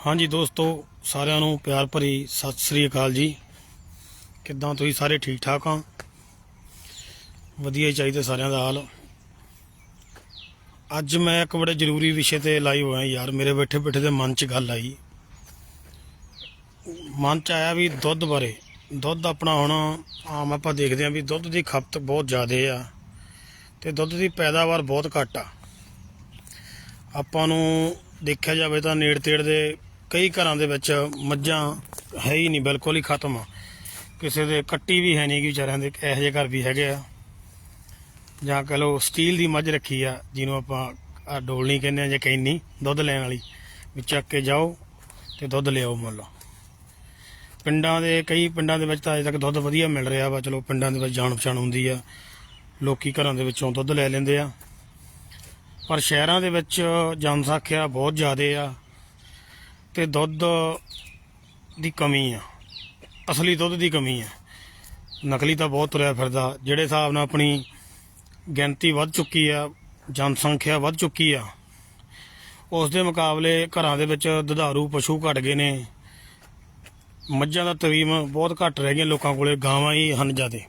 ਹਾਂਜੀ ਦੋਸਤੋ, ਸਾਰਿਆਂ ਨੂੰ ਪਿਆਰ ਭਰੀ ਸਤਿ ਸ੍ਰੀ ਅਕਾਲ ਜੀ। ਕਿੱਦਾਂ ਤੁਸੀਂ ਸਾਰੇ ਠੀਕ ਠਾਕ ਆ ਵਧੀਆ ਹੀ ਚਾਹੀਦਾ ਸਾਰਿਆਂ ਦਾ ਹਾਲ। ਅੱਜ ਮੈਂ ਇੱਕ ਬੜੇ ਜ਼ਰੂਰੀ ਵਿਸ਼ੇ ਤੇ ਲਾਈਵ ਹੋਇਆ ਯਾਰ, ਮੇਰੇ ਬੈਠੇ ਬੈਠੇ ਦੇ ਮਨ 'ਚ ਗੱਲ ਆਈ। ਮਨ 'ਚ ਆਇਆ ਵੀ ਦੁੱਧ ਬਾਰੇ, ਦੁੱਧ ਆਪਣਾ ਹੁਣ ਆਮ ਆਪਾਂ ਦੇਖਦੇ ਆਂ ਵੀ ਦੁੱਧ ਦੀ ਖਪਤ ਬਹੁਤ ਜ਼ਿਆਦਾ ਆ ਤੇ ਦੁੱਧ ਦੀ ਪੈਦਾਵਾਰ ਬਹੁਤ ਘੱਟ ਆ। ਆਪਾਂ ਨੂੰ ਦੇਖਿਆ ਜਾਵੇ ਤਾਂ ਨੇੜ ਤੇੜ ਦੇ ਕਈ ਘਰਾਂ ਦੇ ਵਿੱਚ ਮੱਝਾਂ ਹੈ ਹੀ ਨਹੀਂ, ਬਿਲਕੁਲ ਹੀ ਖਤਮ ਆ। ਕਿਸੇ ਦੇ ਕੱਟੀ ਵੀ ਹੈ ਨਹੀਂ ਕਿ ਵਿਚਾਰਿਆਂ ਦੇ ਇਹੋ ਜਿਹੇ ਘਰ ਵੀ ਹੈਗੇ ਆ। ਜਾਂ ਕਹ ਲਓ ਸਟੀਲ ਦੀ ਮੱਝ ਰੱਖੀ ਆ, ਜਿਹਨੂੰ ਆਪਾਂ ਡੋਲਣੀ ਕਹਿੰਦੇ ਆ ਜਾਂ ਕੈਨੀ ਦੁੱਧ ਲੈਣ ਵਾਲੀ। ਵੀ ਚੱਕ ਕੇ ਜਾਓ ਤੇ ਦੁੱਧ ਲਿਆਓ ਮੁੱਲ ਲਓ। ਪਿੰਡਾਂ ਦੇ, ਕਈ ਪਿੰਡਾਂ ਦੇ ਵਿੱਚ ਤਾਂ ਅਜੇ ਤੱਕ ਦੁੱਧ ਵਧੀਆ ਮਿਲ ਰਿਹਾ ਵਾ। ਚਲੋ ਪਿੰਡਾਂ ਦੇ ਵਿੱਚ ਜਾਣ ਪਛਾਣ ਹੁੰਦੀ ਆ। ਲੋਕੀ ਘਰਾਂ ਦੇ ਵਿੱਚੋਂ ਦੁੱਧ ਲੈ ਲੈਂਦੇ ਆ। ਪਰ ਸ਼ਹਿਰਾਂ ਦੇ ਵਿੱਚ ਜਨਸੰਖਿਆ ਬਹੁਤ ਜ਼ਿਆਦਾ ਆ। ਤੇ ਦੁੱਧ ਦੀ ਕਮੀ ਆ। ਅਸਲੀ ਦੁੱਧ ਦੀ ਕਮੀ ਆ। ਨਕਲੀ ਤਾਂ ਬਹੁਤ ਤੁਰਿਆ ਫਿਰਦਾ। ਜਿਹੜੇ ਹਿਸਾਬ ਨਾਲ ਆਪਣੀ ਗਿਣਤੀ ਵੱਧ ਚੁੱਕੀ ਆ, ਜਨਸੰਖਿਆ ਵੱਧ ਚੁੱਕੀ ਆ, ਉਸ ਦੇ ਮੁਕਾਬਲੇ ਘਰਾਂ ਦੇ ਵਿੱਚ ਦੁਧਾਰੂ ਪਸ਼ੂ ਘਟ ਗਏ ਨੇ। ਮੱਝਾਂ ਦਾ ਤਰੀਮ ਬਹੁਤ ਘੱਟ ਰਹਿ ਗਈਆਂ ਲੋਕਾਂ ਕੋਲੇ, ਗਾਵਾਂ ਹੀ ਹਨ ਜ਼ਿਆਦੇ।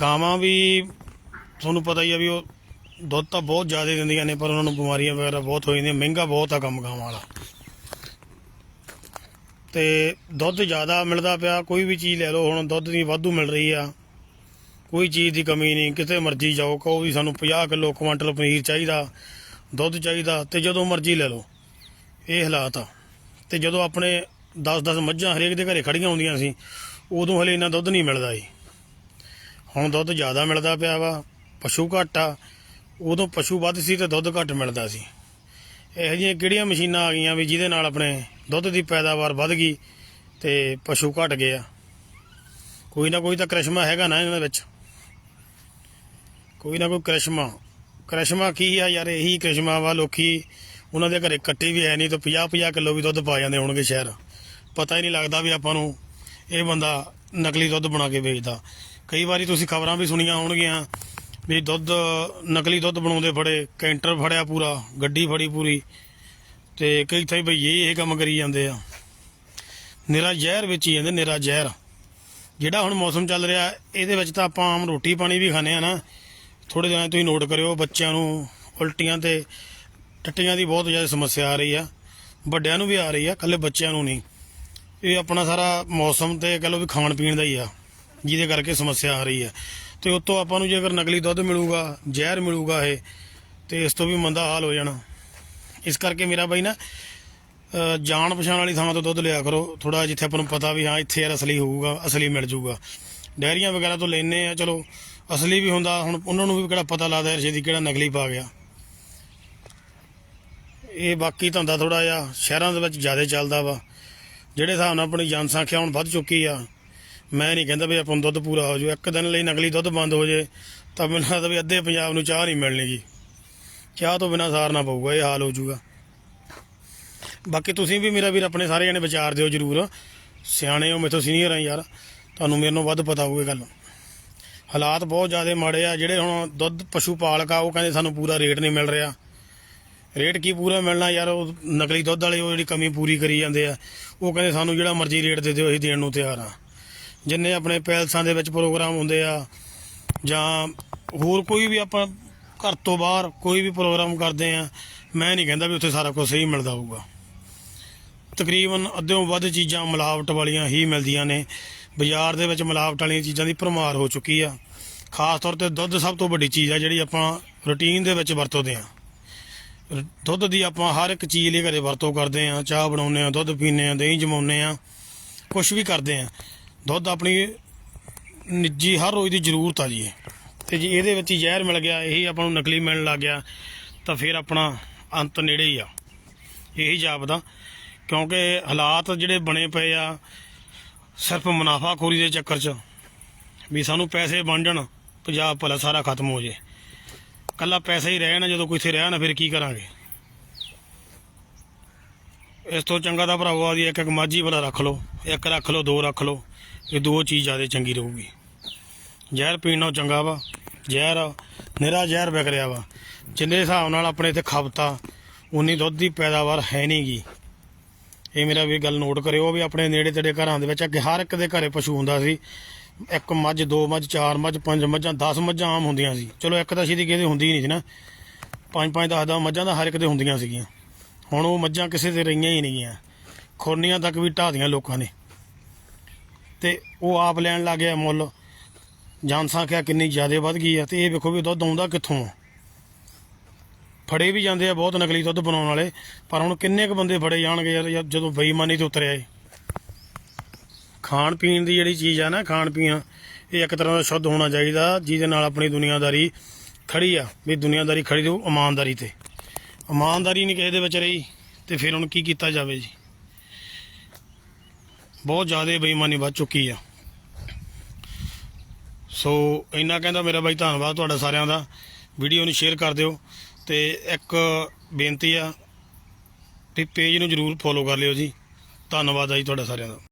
ਗਾਵਾਂ ਵੀ ਤੁਹਾਨੂੰ ਪਤਾ ਹੀ ਆ ਵੀ ਉਹ ਦੁੱਧ ਤਾਂ ਬਹੁਤ ਜ਼ਿਆਦਾ ਦਿੰਦੀਆਂ ਨੇ, ਪਰ ਉਹਨਾਂ ਨੂੰ ਬਿਮਾਰੀਆਂ ਵਗੈਰਾ ਬਹੁਤ ਹੋ ਜਾਂਦੀਆਂ। ਮਹਿੰਗਾ ਬਹੁਤ ਆ ਕੰਮ ਗਾਵਾਂ ਵਾਲਾ। ਤੇ ਦੁੱਧ ਜ਼ਿਆਦਾ ਮਿਲਦਾ ਪਿਆ, ਕੋਈ ਵੀ ਚੀਜ਼ ਲੈ ਲਓ, ਹੁਣ ਦੁੱਧ ਦੀ ਵਾਧੂ ਮਿਲ ਰਹੀ ਆ। ਕੋਈ ਚੀਜ਼ ਦੀ ਕਮੀ ਨਹੀਂ, ਕਿਤੇ ਮਰਜ਼ੀ ਜਾਓ, ਕਹੋ ਵੀ ਸਾਨੂੰ 50 ਕਿਲੋ ਕੁਆਂਟਲ ਪਨੀਰ ਚਾਹੀਦਾ, ਦੁੱਧ ਚਾਹੀਦਾ, ਤੇ ਜਦੋਂ ਮਰਜ਼ੀ ਲੈ ਲਓ। ਇਹ ਹਾਲਾਤ ਆ। ਤੇ ਜਦੋਂ ਆਪਣੇ 10-10 ਮੱਝਾਂ ਹਰੇਕ ਦੇ ਘਰੇ ਖੜੀਆਂ ਹੁੰਦੀਆਂ ਸੀ, ਉਦੋਂ ਹਲੇ ਇੰਨਾ ਦੁੱਧ ਨਹੀਂ ਮਿਲਦਾ ਸੀ। ਹੁਣ ਦੁੱਧ ਜ਼ਿਆਦਾ ਮਿਲਦਾ ਪਿਆ ਵਾ, ਪਸ਼ੂ ਘੱਟ ਆ, ਉਦੋਂ ਪਸ਼ੂ ਵੱਧ ਸੀ ਤੇ ਦੁੱਧ ਘੱਟ ਮਿਲਦਾ ਸੀ। ਇਹੋ ਜਿਹੀਆਂ ਕਿਹੜੀਆਂ ਮਸ਼ੀਨਾਂ ਆ ਗਈਆਂ ਵੀ ਜਿਹਦੇ ਨਾਲ ਆਪਣੇ ਦੁੱਧ ਦੀ ਪੈਦਾਵਾਰ ਵੱਧ ਗਈ ਤੇ ਪਸ਼ੂ ਘਟ ਗਏ ਆ। ਕੋਈ ਨਾ ਕੋਈ ਤਾਂ ਕ੍ਰਿਸ਼ਮਾ ਹੈਗਾ ਨਾ ਇਹਨਾਂ ਵਿੱਚ। ਕੋਈ ਨਾ ਕੋਈ ਕ੍ਰਿਸ਼ਮਾ। ਕ੍ਰਿਸ਼ਮਾ ਕੀ ਆ ਯਾਰ, ਇਹੀ ਕ੍ਰਿਸ਼ਮਾ ਵਾ ਲੋਕੀ, ਉਹਨਾਂ ਦੇ ਘਰੇ ਕੱਟੀ ਵੀ ਹੈ ਨਹੀਂ ਤਾਂ 50 50 ਕਿਲੋ ਵੀ ਦੁੱਧ ਪਾ ਜਾਂਦੇ ਹੋਣਗੇ ਸ਼ਹਿਰ। ਪਤਾ ਹੀ ਨਹੀਂ ਲੱਗਦਾ ਵੀ ਆਪਾਂ ਨੂੰ ਇਹ ਬੰਦਾ ਨਕਲੀ ਦੁੱਧ ਬਣਾ ਕੇ ਵੇਚਦਾ। ਕਈ ਵਾਰੀ ਤੁਸੀਂ ਖਬਰਾਂ ਵੀ ਸੁਣੀਆਂ ਹੋਣਗੀਆਂ ਵੀ ਦੁੱਧ, ਨਕਲੀ ਦੁੱਧ ਬਣਾਉਂਦੇ ਫੜੇ, ਕੈਂਟਰ ਫੜਿਆ ਪੂਰਾ, ਗੱਡੀ ਫੜੀ ਪੂਰੀ। ਤੇ ਕਈ ਥਾਈ ਬਈ ਇਹ ਕੰਮ ਕਰੀ ਜਾਂਦੇ ਆ। ਨਿਰਾ ਜ਼ਹਿਰ ਵਿੱਚ ਹੀ ਜਾਂਦੇ, ਨਿਰਾ ਜ਼ਹਿਰ। ਜਿਹੜਾ ਹੁਣ ਮੌਸਮ ਚੱਲ ਰਿਹਾ, ਇਹਦੇ ਵਿੱਚ ਤਾਂ ਆਪਾਂ ਆਮ ਰੋਟੀ ਪਾਣੀ ਵੀ ਖਾਂਦੇ ਆ ਨਾ। ਥੋੜੇ ਦਿਨਾਂ ਤੁਸੀਂ ਨੋਟ ਕਰਿਓ, ਬੱਚਿਆਂ ਨੂੰ ਉਲਟੀਆਂ ਤੇ ਟੱਟੀਆਂ ਦੀ ਬਹੁਤ ਜ਼ਿਆਦਾ ਸਮੱਸਿਆ ਆ ਰਹੀ ਆ। ਵੱਡਿਆਂ ਨੂੰ ਵੀ ਆ ਰਹੀ ਆ ਕੱਲੇ ਬੱਚਿਆਂ ਨੂੰ ਨਹੀਂ। ਇਹ ਆਪਣਾ ਸਾਰਾ ਮੌਸਮ ਤੇ ਕਹ ਲਓ ਵੀ ਖਾਣ ਪੀਣ ਦਾ ਹੀ ਆ, ਜਿਹਦੇ ਕਰਕੇ ਸਮੱਸਿਆ ਆ ਰਹੀ ਆ। ਤੇ ਉਤੋਂ ਆਪਾਂ ਨੂੰ ਜੇਕਰ ਨਕਲੀ ਦੁੱਧ ਮਿਲੂਗਾ, ਜ਼ਹਿਰ ਮਿਲੂਗਾ ਇਹ, ਤੇ ਇਸ ਤੋਂ ਵੀ ਮੰਦਾ ਹਾਲ ਹੋ ਜਾਣਾ। ਇਸ ਕਰਕੇ ਮੇਰਾ ਬਾਈ ਨਾ ਜਾਣ ਪਛਾਣ ਵਾਲੀ ਥਾਂ ਤੋਂ ਦੁੱਧ ਲਿਆ ਕਰੋ। ਥੋੜਾ ਜਿੱਥੇ ਆਪਾਂ ਨੂੰ ਪਤਾ ਵੀ ਹਾਂ, ਇੱਥੇ ਯਾਰ ਅਸਲੀ ਹੋਊਗਾ, ਅਸਲੀ ਮਿਲ ਜਾਊਗਾ ਡੈਰੀਆਂ ਵਗੈਰਾ ਤੋਂ ਲੈਨੇ ਆ, ਚਲੋ, ਅਸਲੀ ਵੀ ਹੁੰਦਾ, ਹੁਣ ਉਹਨਾਂ ਨੂੰ ਵੀ ਕਿਹੜਾ ਪਤਾ ਲੱਗਦਾ ਯਾਰ ਛੇਤੀ ਕਿਹੜਾ ਨਕਲੀ ਪਾ ਗਿਆ। ਇਹ ਬਾਕੀ ਧੰਦਾ ਥੋੜਾ ਜਿਹਾ, ਸ਼ਹਿਰਾਂ ਦੇ ਵਿੱਚ ਜ਼ਿਆਦਾ ਚੱਲਦਾ ਵਾ। ਜਿਹੜੇ ਹਿਸਾਬ ਨਾਲ ਆਪਣੀ ਜਨਸੰਖਿਆ ਹੁਣ ਵੱਧ ਚੁੱਕੀ ਆ ਮੈਂ ਨਹੀਂ ਕਹਿੰਦਾ ਵੀ ਆਪਾਂ ਨੂੰ ਦੁੱਧ ਪੂਰਾ ਹੋ ਜਾਊ, ਇੱਕ ਦਿਨ ਲਈ ਨਕਲੀ ਦੁੱਧ ਬੰਦ ਹੋ ਜੇ, ਤਾਂ ਮੈਨੂੰ ਲੱਗਦਾ ਵੀ ਅੱਧੇ ਪੰਜਾਬ ਨੂੰ ਚਾਹ ਨਹੀਂ ਮਿਲਣੀ ਜੀ। ਚਾਹ ਤੋਂ ਬਿਨਾ ਸਾਰਨਾ ਪਊਗਾ, ਇਹ ਹਾਲ ਹੋ ਜਾਊਗਾ। ਬਾਕੀ ਤੁਸੀਂ ਵੀ ਮੇਰਾ ਵੀਰ ਆਪਣੇ ਸਾਰੇ ਜਣੇ ਵਿਚਾਰ ਦਿਓ ਜਰੂਰ। ਸਿਆਣੇ ਹੋ, ਮੇਥੋਂ ਸੀਨੀਅਰ ਆ ਯਾਰ, ਤੁਹਾਨੂੰ ਮੇਰੇ ਨਾਲੋਂ ਵੱਧ ਪਤਾ ਹੋਊ ਇਹ ਗੱਲ। ਹਾਲਾਤ ਬਹੁਤ ਜ਼ਿਆਦਾ ਮਾੜੇ ਆ, ਜਿਹੜੇ ਹੁਣ ਦੁੱਧ ਪਸ਼ੂ ਪਾਲਕ ਆ, ਉਹ ਕਹਿੰਦੇ ਸਾਨੂੰ ਪੂਰਾ ਰੇਟ ਨਹੀਂ ਮਿਲ ਰਿਹਾ। ਰੇਟ ਕੀ ਪੂਰਾ ਮਿਲਣਾ ਯਾਰ, ਉਹ ਨਕਲੀ ਦੁੱਧ ਵਾਲੇ ਉਹ ਜਿਹੜੀ ਕਮੀ ਪੂਰੀ ਕਰੀ ਜਾਂਦੇ ਆ, ਉਹ ਕਹਿੰਦੇ ਸਾਨੂੰ ਜਿਹੜਾ ਮਰਜ਼ੀ ਰੇਟ ਦੇ ਦਿਓ, ਅਸੀਂ ਦੇਣ ਨੂੰ ਤਿਆਰ ਆ। ਜਿੰਨੇ ਆਪਣੇ ਪੈਲਸਾਂ ਦੇ ਵਿੱਚ ਪ੍ਰੋਗਰਾਮ ਹੁੰਦੇ ਆ ਜਾਂ ਹੋਰ ਕੋਈ ਵੀ ਆਪਾਂ ਘਰ ਤੋਂ ਬਾਹਰ ਕੋਈ ਵੀ ਪ੍ਰੋਗਰਾਮ ਕਰਦੇ ਆ, ਮੈਂ ਨਹੀਂ ਕਹਿੰਦਾ ਵੀ ਉੱਥੇ ਸਾਰਾ ਕੁਝ ਸਹੀ ਮਿਲਦਾ ਹੋਊਗਾ। ਤਕਰੀਬਨ ਅੱਧਿਓਂ ਵੱਧ ਚੀਜ਼ਾਂ ਮਿਲਾਵਟ ਵਾਲੀਆਂ ਹੀ ਮਿਲਦੀਆਂ ਨੇ। ਬਾਜ਼ਾਰ ਦੇ ਵਿੱਚ ਮਿਲਾਵਟ ਵਾਲੀਆਂ ਚੀਜ਼ਾਂ ਦੀ ਭਰਮਾਰ ਹੋ ਚੁੱਕੀ ਆ। ਖਾਸ ਤੌਰ ਤੇ ਦੁੱਧ ਸਭ ਤੋਂ ਵੱਡੀ ਚੀਜ਼ ਆ ਜਿਹੜੀ ਆਪਾਂ ਰੁਟੀਨ ਦੇ ਵਿੱਚ ਵਰਤੋਂਦੇ ਆ। ਦੁੱਧ ਦੀ ਆਪਾਂ ਹਰ ਇੱਕ ਚੀਜ਼ ਲਈ ਘਰੇ ਵਰਤੋਂ ਕਰਦੇ ਆ। ਚਾਹ ਬਣਾਉਂਦੇ ਆ, ਦੁੱਧ ਪੀਂਦੇ ਆ, ਦਹੀਂ ਜਮਾਉਂਦੇ ਆ ਕੁਝ ਵੀ ਕਰਦੇ ਆ। ਦੁੱਧ ਆਪਣੀ ਨਿੱਜੀ ਹਰ ਰੋਜ਼ ਦੀ ਜ਼ਰੂਰਤ ਆ ਜੀ ਇਹ। ਤੇ ਜੇ ਇਹਦੇ ਵਿੱਚ ਹੀ ਜ਼ਹਿਰ ਮਿਲ ਗਿਆ, ਇਹੀ ਆਪਾਂ ਨੂੰ ਨਕਲੀ ਮਿਲਣ ਲੱਗ ਗਿਆ, ਤਾਂ ਫਿਰ ਆਪਣਾ ਅੰਤ ਨੇੜੇ ਹੀ ਆ। ਇਹੀ ਜਾਪਦਾ, ਕਿਉਂਕਿ ਹਾਲਾਤ ਜਿਹੜੇ ਬਣੇ ਪਏ ਆ, ਸਿਰਫ ਮੁਨਾਫਾਖੋਰੀ ਦੇ ਚੱਕਰ 'ਚ, ਵੀ ਸਾਨੂੰ ਪੈਸੇ ਵੰਡਣ, ਪੰਜਾਬ ਭਲਾ ਸਾਰਾ ਖਤਮ ਹੋ ਜੇ। ਕੱਲਾ ਪੈਸੇ ਹੀ ਰਹਿ ਜਦੋਂ ਕੋਈ ਇੱਥੇ ਰਹਿ ਫਿਰ ਕੀ ਕਰਾਂਗੇ? ਇਸ ਤੋਂ ਚੰਗਾ ਤਾਂ ਭਰਾਵਾ ਦੀ ਇੱਕ ਇੱਕ ਮਾਝੀ ਭਲਾ ਰੱਖ ਲਓ, ਇੱਕ ਰੱਖ ਲਓ, ਦੋ ਰੱਖ ਲਓ। ਇਹ ਦੋ ਚੀਜ਼ ਜ਼ਿਆਦਾ ਚੰਗੀ ਰਹੂਗੀ। ਜ਼ਹਿਰ ਪੀਣ ਨਾਲੋਂ ਚੰਗਾ ਵਾ, ਜ਼ਹਿਰ ਨਿਰਾ ਜ਼ਹਿਰ ਵਿਕ ਰਿਹਾ ਵਾ। ਜਿੰਨੇ ਹਿਸਾਬ ਨਾਲ ਆਪਣੇ ਇੱਥੇ ਖਪਤਾ ਉਨੀ ਦੁੱਧ ਦੀ ਪੈਦਾਵਾਰ ਹੈ ਨਹੀਂਗੀ। ਇਹ ਮੇਰਾ ਵੀ ਗੱਲ ਨੋਟ ਕਰਿਓ ਵੀ ਆਪਣੇ ਨੇੜੇ ਤੇੜੇ ਘਰਾਂ ਦੇ ਵਿੱਚ ਅੱਗੇ ਹਰ ਇੱਕ ਦੇ ਘਰੇ ਪਸ਼ੂ ਹੁੰਦਾ ਸੀ। ਇੱਕ ਮੱਝ, ਦੋ ਮੱਝ, ਚਾਰ ਮੱਝ, ਪੰਜ ਮੱਝਾਂ 10 ਮੱਝਾਂ ਆਮ ਹੁੰਦੀਆਂ ਸੀ। ਚਲੋ ਇੱਕ ਤਾਂ ਸਿੱਧੀ ਕਿਸੇ ਹੁੰਦੀ ਨਹੀਂ ਸੀ ਨਾ। ਪੰਜ ਪੰਜ, ਦਸ ਦਸ ਮੱਝਾਂ ਤਾਂ ਹਰ ਇੱਕ ਦੇ ਹੁੰਦੀਆਂ ਸੀਗੀਆਂ। ਹੁਣ ਉਹ ਮੱਝਾਂ ਕਿਸੇ ਦੇ ਰਹੀਆਂ ਹੀ ਨਹੀਂ ਗੀਆਂ ਖੁਰਨੀਆਂ ਤੱਕ ਵੀ ਢਾਹ ਦੀਆਂ ਲੋਕਾਂ ਨੇ। ਤੇ ਉਹ ਆਪ ਲੈਣ ਲੱਗ ਗਿਆ ਮੁੱਲ। ਜਨਸੰਖਿਆ ਕਿੰਨੀ ਜ਼ਿਆਦਾ ਵੱਧ ਗਈ ਆ ਤੇ ਇਹ ਵੇਖੋ ਵੀ ਦੁੱਧ ਆਉਂਦਾ ਕਿੱਥੋਂ ਆ। ਫੜੇ ਵੀ ਜਾਂਦੇ ਆ ਬਹੁਤ ਨਕਲੀ ਦੁੱਧ ਬਣਾਉਣ ਵਾਲੇ, ਪਰ ਹੁਣ ਕਿੰਨੇ ਕੁ ਬੰਦੇ ਫੜੇ ਜਾਣਗੇ ਯਾਰ ਯਾਰ ਜਦੋਂ ਬੇਈਮਾਨੀ ਤੇ ਉਤਰਿਆ ਏ ਖਾਣ ਪੀਣ ਦੀ ਜਿਹੜੀ ਚੀਜ਼ ਆ ਨਾ, ਖਾਣ ਪੀਣ, ਇਹ ਇੱਕ ਤਰ੍ਹਾਂ ਦਾ ਸ਼ੁੱਧ ਹੋਣਾ ਚਾਹੀਦਾ, ਜਿਹਦੇ ਨਾਲ ਆਪਣੀ ਦੁਨੀਆਦਾਰੀ ਖੜੀ ਆ, ਵੀ ਦੁਨੀਆਦਾਰੀ ਖੜੀ ਰਹੂ ਇਮਾਨਦਾਰੀ ਤੇ। ਇਮਾਨਦਾਰੀ ਨਹੀਂ ਕਿਸੇ ਦੇ ਵਿੱਚ ਰਹੀ, ਤੇ ਫਿਰ ਹੁਣ ਕੀ ਕੀਤਾ ਜਾਵੇ ਜੀ? ਬਹੁਤ ਜ਼ਿਆਦਾ ਬੇਈਮਾਨੀ ਵੱਧ ਚੁੱਕੀ ਆ। ਸੋ ਇੰਨਾ ਕਹਿੰਦਾ ਮੇਰਾ ਬਾਈ, ਧੰਨਵਾਦ ਤੁਹਾਡਾ ਸਾਰਿਆਂ ਦਾ। ਵੀਡੀਓ ਨੂੰ ਸ਼ੇਅਰ ਕਰ ਦਿਓ। ਤੇ ਇੱਕ ਬੇਨਤੀ ਆ, ਵੀ ਪੇਜ ਨੂੰ ਜਰੂਰ ਫੋਲੋ ਕਰ ਲਿਓ ਜੀ। ਧੰਨਵਾਦ ਆ ਜੀ ਤੁਹਾਡਾ ਸਾਰਿਆਂ ਦਾ।